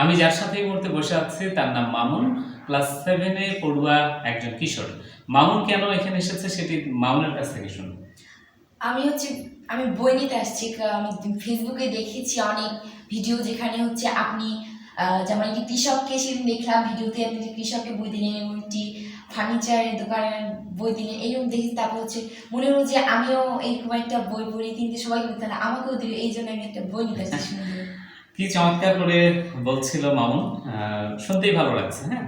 আমি যার সাথে এই মুহূর্তে বসে আছি, তার নাম মামুন ক্লাস সেভেনে পড়ুয়া একজন কিশোর। মামুন কেন এখানে এসেছে সেটি মামুনের কাছ থেকে শুনুন। আমি হচ্ছে, আমি বই নিতে আসছি আমি ফেসবুকে দেখেছি অনেক ভিডিও যেখানে হচ্ছে আপনি যেমন একটি কৃষককে সেদিন দেখলাম ভিডিওতে, আপনি কৃষককে বই দিলেন এবং একটি ফার্নিচারের দোকানের বই দিলেন, এইরকম দেখি তারপর হচ্ছে মনে হলো যে আমিও এরকম একটা বই পড়ি কিন্তু সবাই বলতে আমাকেও দিল এই জন্য আমি একটা বই নিতে আসছি। কি চমৎকার করে বলছিল মামুন শুনতেই ভালো লাগছে হ্যাঁ?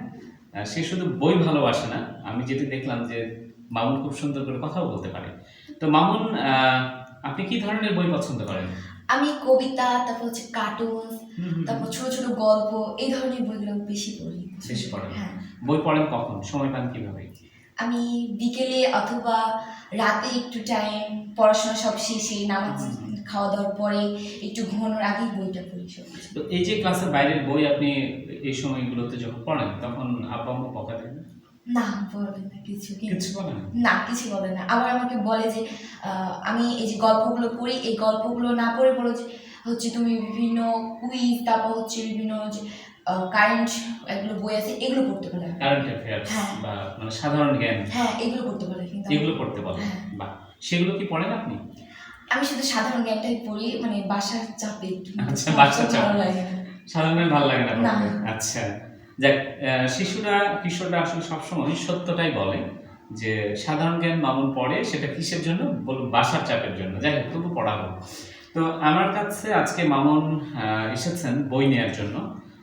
সে শুধু বই ভালোবাসে না আমি যেটি দেখলাম যে মামুন খুব সুন্দর করে কথাও বলতে পারে। তো মামুন আপনি কি ধরনের বই পছন্দ করেন? আমি কবিতা তারপর হচ্ছে কার্টুন তারপর ছোট ছোট গল্প এই ধরনের বইগুলো বেশি পড়ি। বেশি পড়েন? হ্যাঁ। বই পড়েন কখন? সময় পান কীভাবে? আমি বিকেলে অথবা রাতে একটু টাইম পড়াশোনা সব শেষে নামাজ। খাওয়া দাওয়ার পরে একটু ঘুমানোর আগেই বইটা পড়ি তো এই যে ক্লাসের বাইরের বই আপনি এই সময়গুলোতে যখন পড়েন তখন আব্বা আম্মা বকা দেন? না? বলে না কিছু কিছু বলে না? না কিছু বলে না। আবার আমাকে বলে যে আমি এই যে গল্পগুলো পড়ি এই গল্পগুলো না পড়ে বলো যে হচ্ছে তুমি বিভিন্ন কুইজ তারপর হচ্ছে বিভিন্ন যে কারেন্ট এগুলো বই আছে এগুলো পড়তে পারে কারেন্ট অ্যাফেয়ার্স। বা মানে সাধারণ জ্ঞান। হ্যাঁ এগুলো পড়তে পারে কিন্তু এগুলো পড়তে বলে। হ্যাঁ। বা সেগুলো কি পড়েন আপনি? আমি শুধু সাধারণ জ্ঞানটাই পড়ি মানে বাসার চাপে একটু আচ্ছা, বাসার চাপে। ভালো লাগে। সাধারণ জ্ঞান ভালো লাগে না। আচ্ছা। যাক শিশুরা কিশোররা আসলে সবসময় সত্যটাই বলে যে সাধারণ জ্ঞান মামুন পড়ে সেটা কিসের জন্য? বলুন বাসার চাপের জন্য। যাই হোক তবু পড়াবো। তো আমার কাছে আজকে মামুন এসেছেন বই নেওয়ার জন্য।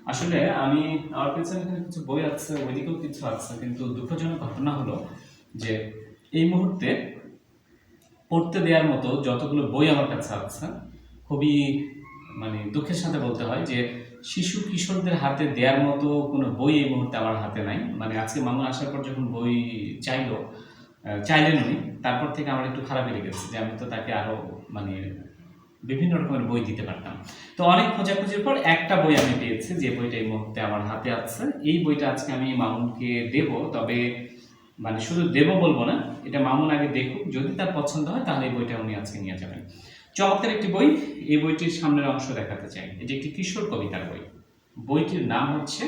আসলে আমি আমার পেছনে কিছু বই আছে ওইদিকেও কিছু আছে কিন্তু দুঃখজনক ঘটনা হলো যে এই মুহূর্তে পড়তে দেওয়ার মতো যতগুলো বই আমার কাছে আছে, খুবই মানে দুঃখের সাথে বলতে হয় যে, শিশু কিশোরদের হাতে দেওয়ার মতো কোনো বই এই মুহূর্তে আমার হাতে নাই। মানে আজকে মামুন আসার পর যখন বই চাইলো চাইলেন উনি, তারপর থেকে আমার একটু খারাপই লেগেছে যে আমি তো তাকে আরও মানে বিভিন্ন রকমের বই দিতে পারতাম। তো অনেক খোঁজাখুঁজির পর একটা বই আমি পেয়েছি যে বইটা এই মুহূর্তে আমার হাতে আছে। এই বইটা আজকে আমি মামুনকে দেব, তবে মানে শুধু দেব বলব না, এটা মামুন আগে দেখুক, যদি তার পছন্দ হয় তাহলে এই বইটা উনি আজকে নিয়ে যাবেন। চমৎকার একটি বই, এই বইটির সামনের অংশ দেখাতে চাই। এটি একটি কিশোর কবিতার বই। বইটির নাম হচ্ছে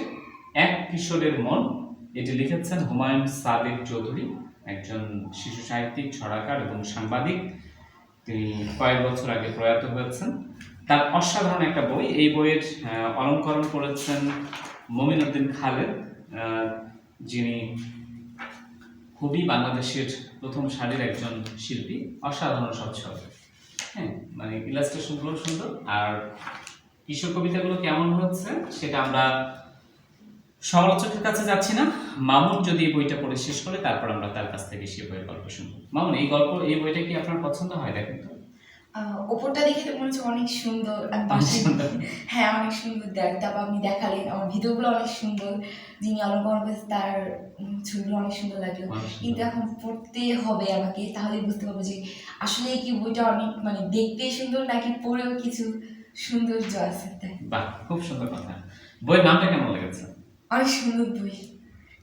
এক কিশোরের মন। এটি লিখেছেন হুমায়ুন সাদেক চৌধুরী, একজন শিশু সাহিত্যিক, ছড়াকার এবং সাংবাদিক। তিনি কয়েক বছর আগে প্রয়াত হয়েছেন। তার অসাধারণ একটা বই, এই বইয়ের অলঙ্করণ করেছেন মমিনুদ্দিন খালেদ যিনি খুবই বাংলাদেশের প্রথম সারির একজন শিল্পী, অসাধারণ সচ্ছল। হ্যাঁ মানে ইলাস্ট্রেশনগুলো সুন্দর। আর কিশোর কবিতাগুলো কেমন হচ্ছে সেটা আমরা সমালোচকের কাছে যাচ্ছি না। মামুন যদি এই বইটা পড়ে শেষ করে, তারপর আমরা তার কাছ থেকে সে বইয়ের গল্প শুনব। মামুন, এই গল্প, এই বইটা কি আপনার পছন্দ হয় দেখেন তো? ওপরটা দেখে তো মনে হচ্ছে অনেক সুন্দর আর পাশে হ্যাঁ অনেক সুন্দর দেখ তারপর আপনি দেখালেন আমার ভিডিওগুলো অনেক সুন্দর যিনি অলঙ্করণ করেছে তার ছবিগুলো অনেক সুন্দর লাগল। কিন্তু এখন পড়তে হবে আমাকে তাহলে বুঝতে পারব যে আসলে কি বইটা অনেক মানে দেখতে সুন্দর নাকি পড়েও কিছু সৌন্দর্য আছে তাই। বাহ খুব সুন্দর কথা। বইয়ের নামটা কেমন লেগেছে? অনেক সুন্দর বই।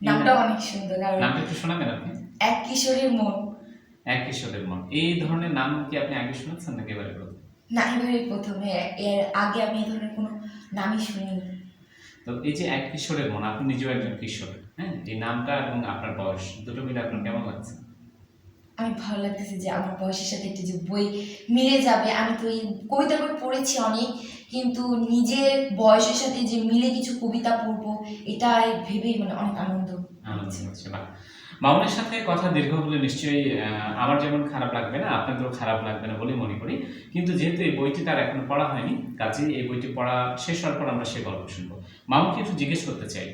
নামটা অনেক সুন্দর কারণ নামটা একটু শোনাবেন আপনি? এক কিশোরের মন। এক কিশোরের মন এই ধরনের নাম কি আপনি আগে শুনেছেন নাকি এবারে প্রথম? না এবারে প্রথমে এর আগে আমি এই ধরনের কোনো নামই শুনিনি। তো এই যে এক কিশোরের মন আপনি নিজেও একজন কিশোর হ্যাঁ? এই নামটা এবং আপনার বয়স দুটো মিলে আপনার কেমন লাগছে? আমি ভালো লাগতেছে যে আমার বয়সের সাথে একটি যে বই মিলে যাবে। আমি তো এই কবিতা বই পড়েছি অনেক কিন্তু নিজের বয়সের সাথে যে মিলে কিছু কবিতা পড়ব এটা ভেবেই মানে অনেক আনন্দ আনন্দ হচ্ছে বাহ। মামুনের সাথে কথা দীর্ঘ হলে নিশ্চয়ই আমার যেমন খারাপ লাগবে না, আপনাদেরও খারাপ লাগবে না বলে মনে করি। কিন্তু যেহেতু এই বইটি তার এখনও পড়া হয়নি কাজেই এই বইটি পড়া শেষ হওয়ার পর আমরা সে গল্প শুনব। মামুনকে একটু জিজ্ঞেস করতে চাই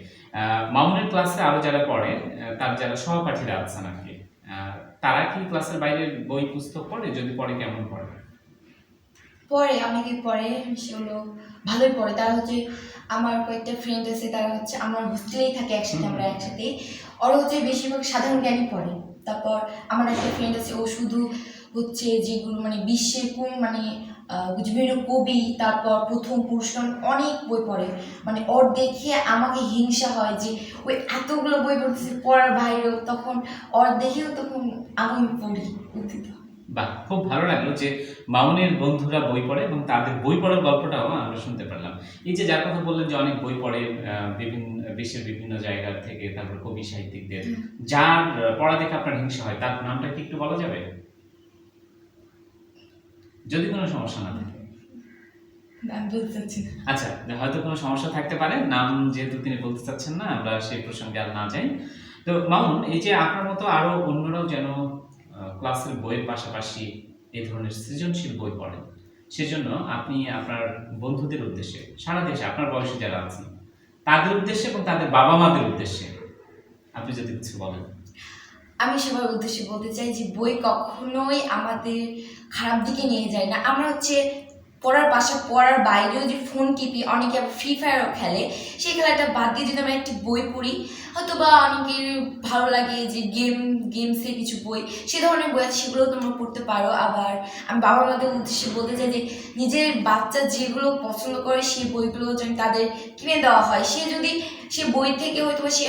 মামুনের ক্লাসে আরও যারা পড়ে তার যারা সহপাঠীরা আছেন আর কি তারা কি ক্লাসের বাইরে বই পুস্তক পড়ে? যদি পড়ে, কেমন পড়ে? পরে অনেকে পড়ে সেগুলো ভালোই পড়ে তারা হচ্ছে আমার কয়েকটা ফ্রেন্ড আছে তারা হচ্ছে আমার হোস্টেলেই থাকে একসাথে আমরা একসাথে। ওরা হচ্ছে বেশিরভাগ সাধারণ জ্ঞানই পড়ে। তারপর আমার একটা ফ্রেন্ড আছে ও শুধু হচ্ছে যেগুলো মানে বিশ্বের কোন মানে বিভিন্ন কবি তারপর প্রথম পুরস্কার অনেক বই পড়ে। মানে ওর দেখে আমাকে হিংসা হয় যে ওই এতগুলো বই পড়তেছে পড়ার বাইরেও তখন ওর দেখেও তখন আমি পড়ি উদ্দিত বাহ খুব ভালো লাগল যে মামুনের বন্ধুরা বই পড়ে এবং তাদের বই পড়ার গল্পটাও আমরা শুনতে পারলাম। এই যে যার কথা বললেন যে অনেক বই পড়ে বিভিন্ন বিশ্বের বিভিন্ন জায়গা থেকে তারপর কবি সাহিত্যিকদের যার পড়া দেখে আপনার হিংসা হয় তার নামটা কি একটু বলা যাবে? যদি কোনো সমস্যা না থাকে। আচ্ছা হয়তো কোনো সমস্যা থাকতে পারে নাম যেহেতু তিনি বলতে চাচ্ছেন না আমরা সেই প্রসঙ্গে আর না যাই। তো মামুন এই যে আপনার মতো আরও অন্যরাও যেন ক্লাসের বইয়ের পাশাপাশি এই ধরনের সৃজনশীল বই পড়েন। সেজন্য আপনি আপনার বন্ধুদের উদ্দেশ্যে, সারা দেশে আপনার বয়সে যারা আছেন তাদের উদ্দেশ্যে এবং তাদের বাবা মাদের উদ্দেশ্যে আপনি যদি কিছু বলেন। আমি সবার উদ্দেশ্যে বলতে চাই যে বই কখনোই আমাদের খারাপ দিকে নিয়ে যায় না। আমরা হচ্ছে পড়ার পাশা পড়ার বাইরেও যে ফোন টিপি অনেকে আবার ফ্রি ফায়ারও খেলে, সেই খেলাটা বাদ দিয়ে যদি আমরা একটি বই পড়ি হয়তো বা অনেকের ভালো লাগে যে গেম গেমসের কিছু বই, সে ধরনের বই আছে সেগুলো তোমরা পড়তে পারো। আবার আমি বাবা মাদের উদ্দেশ্যে বলতে চাই যে, নিজের বাচ্চা যেগুলো পছন্দ করে, সেই বইগুলো যেন তাদের কিনে দেওয়া হয়, সে যদি সে বই থেকে হয়তো সে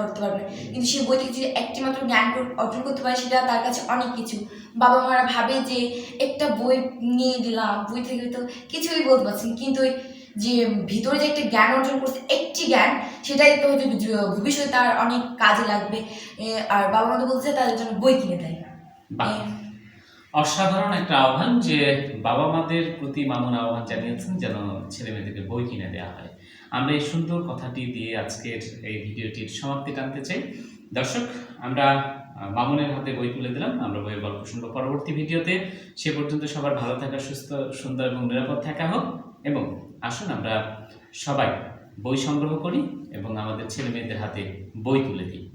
করতে পারবে। কিন্তু সে বই থেকে যদি একটি মাত্র জ্ঞান অর্জন করতে পারে সেটা তার কাছে অনেক কিছু। বাবা মারা ভাবে যে একটা বই নিয়ে দিলাম বই থেকে তো কিছুই বলতে পারছেন কিন্তু ওই যে ভিতরে যে একটা জ্ঞান অর্জন করছে একটি জ্ঞান সেটাই তো হয়তো ভবিষ্যতে তার অনেক কাজে লাগবে। আর বাবা মা তো বলছে তাদের জন্য বই কিনে দেয় এ, অসাধারণ একটা আহ্বান যে বাবা মাদের প্রতি মামুন আহ্বান জানিয়েছেন যেন ছেলে মেয়েদেরকে বই কিনে দেওয়া হয়। আমরা এই সুন্দর কথাটি দিয়ে আজকের এই ভিডিওটির সমাপ্তি টানতে চাই। দর্শক, আমরা মামুনের হাতে বই তুলে দিলাম। আমরা বইয়ের গল্প শুনব পরবর্তী ভিডিওতে। সে পর্যন্ত সবার ভালো থাকা, সুস্থ, সুন্দর এবং নিরাপদ থাকা হোক। এবং আসুন আমরা সবাই বই সংগ্রহ করি এবং আমাদের ছেলে মেয়েদের হাতে বই তুলে দিই।